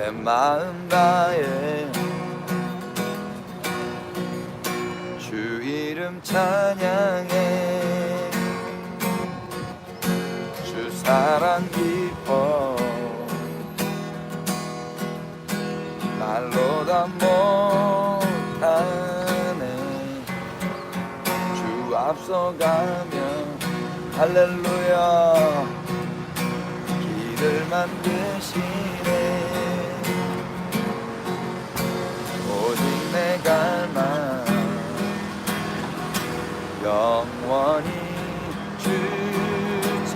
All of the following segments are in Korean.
내 마음 다해 주 이름 찬양해. 주 사랑 기뻐 말로 다 못하네. 주 앞서가면 할렐루야. 길을 만드시네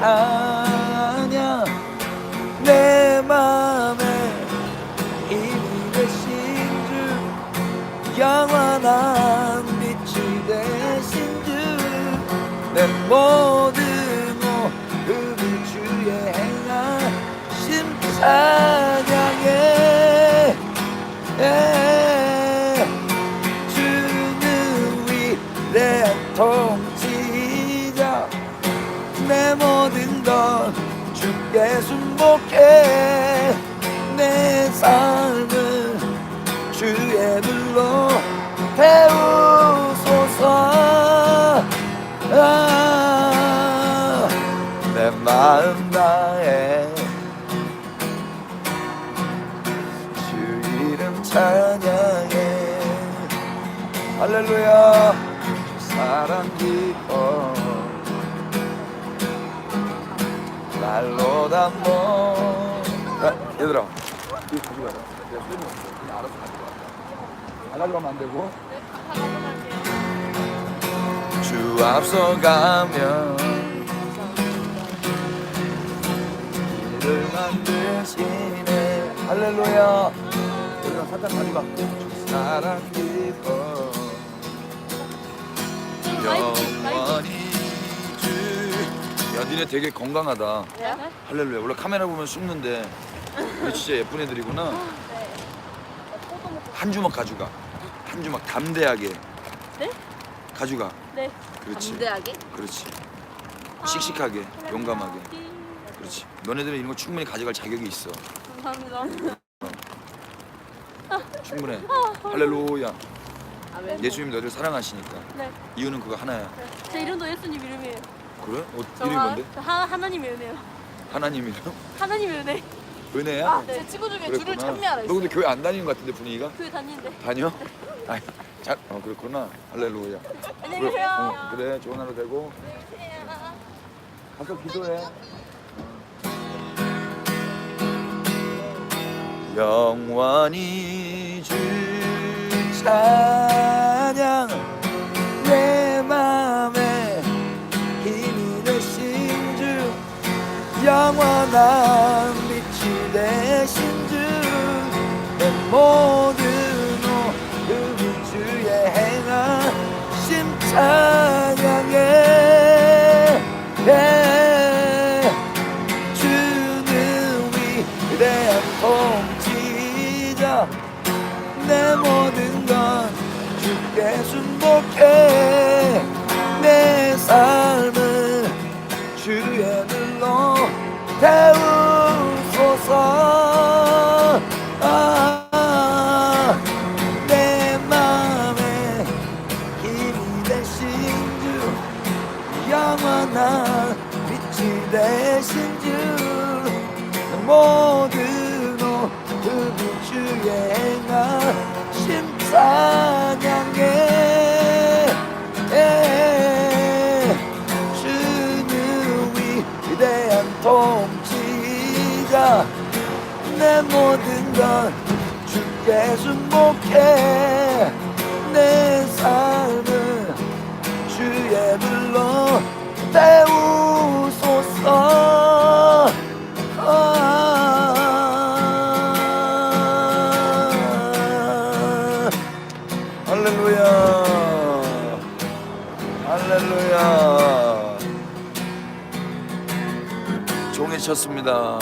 찬양 내 맘에 힘이 되신 주 영원한 빛이 되신 주내 모든 모습을 주의 행하심 찬 것 주께 순복해. 내 삶을 주의 불로 태우소서. 아, 내 마음 다해 주 이름 찬양해. 할렐루야. 주 사랑 기뻐 날로 담모 야, 얘들아. 이거 가져가라 내가 쓸모 없어 그냥 알아서 가져가 안 가져가면 안 되고. 주 앞서가면 길을 만드시네. 할렐루야. 얘들아 사탕 가져가 주 사랑 영원히 주 야 니네 되게 건강하다. 네? 할렐루야. 원래 카메라 보면 숨는데. 우리 진짜 예쁜 애들이구나. 한 주먹 가져가. 한 주먹 담대하게. 네? 가져가. 네. 그렇지. 담대하게? 그렇지. 씩씩하게 용감하게. 그렇지. 너네들은 이런 거 충분히 가져갈 자격이 있어. 감사합니다. 충분해. 할렐루야. 아멘. 예수님 너희들 사랑하시니까. 네. 이유는 그거 하나야. 제 이름도 예수님 이름이에요. 그래? 어, 이름이 하- 뭔데? 저 하, 하나님의 은혜요. 하나님 이름? 하나님의 은혜. 은혜야? 아, 제 친구 중에 줄을 그랬구나. 찬미하라 너. 근데 교회 안 다니는 것 같은데 분위기가? 교회 다니는데. 다녀? 아이, 자, 어 그렇구나 할렐루야 안녕히 그래, 계세요. 어, 그래 좋은 하루 되고 가서 기도해 영원히 주찬 영원한 빛이 되신 주내 모든 오그 주의 행하심 찬양해 예. 주는 위대한 통치자 내 모든 건 주께 순복해 태우소서 아, 내 맘에 통치자 내 모든 것 주께 순복해. 내 삶을 주의 불로 태우소서. 아, 할렐루야. 할렐루야 종이 쳤습니다